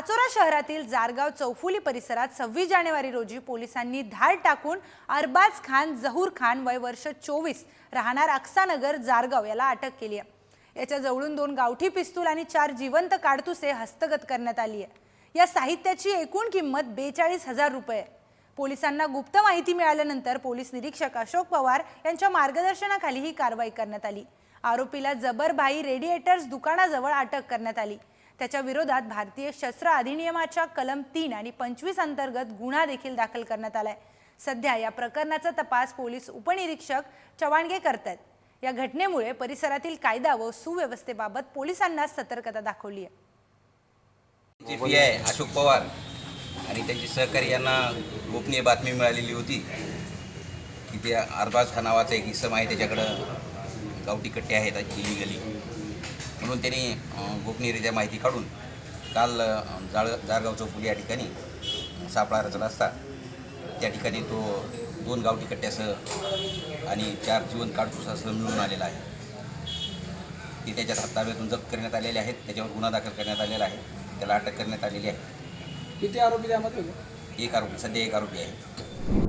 पाचोरा शहरातील जारगाव चौफुली परिसरात सव्वीस जानेवारी रोजी पोलिसांनी धाड टाकून अरबाज खान जहूर खान वय वर्ष चोवीस राहणार अक्सानगर जारगाव याला अटक केली आहे. याच्या जवळून दोन गावठी पिस्तूल आणि चार जिवंत काडतुसे हस्तगत करण्यात आली आहे. या साहित्याची एकूण किंमत बेचाळीस हजार रुपये पोलिसांना गुप्त माहिती मिळाल्यानंतर पोलीस निरीक्षक अशोक पवार यांच्या मार्गदर्शनाखाली ही कारवाई करण्यात आली. आरोपीला जबरभाई रेडिएटर्स दुकानाजवळ अटक करण्यात आली. त्याच्या विरोधात भारतीय शस्त्र अधिनियमाच्या कलम तीन आणि पंचवीस अंतर्गत गुन्हा देखील दाखल करण्यात आलाय. सध्या या प्रकरणाचा तपास पोलीस उपनिरीक्षक चव्हाणगे करतायत. या घटनेमुळे परिसरातील कायदा व सुव्यवस्थेबाबत पोलिसांना सतर्कता दाखवली आहे पी आय अशोक पवार आणि त्यांचे सहकारी यांना गोपनीय बातमी मिळालेली होती की ते अरबाज खान नावाचा एक इसम आहे त्याच्याकडं गावठी कट्टे आहेत इलिगली म्हणून त्यांनी गोपनीयरित्या माहिती काढून काल जाळ जाळगाव चौफुली या ठिकाणी सापळा रचला असता. त्या ठिकाणी तो दोन गावठी कट्ट्यासह आणि चार जीवन काडतुसासह मिळून आलेला आहे. ते त्याच्या ताब्यातून जप्त करण्यात आलेले आहेत. त्याच्यावर गुन्हा दाखल करण्यात आलेला आहे. त्याला अटक करण्यात आलेली आहे. किती आरोपी त्यामध्ये एक आरोपी सध्या एक आरोपी आहे.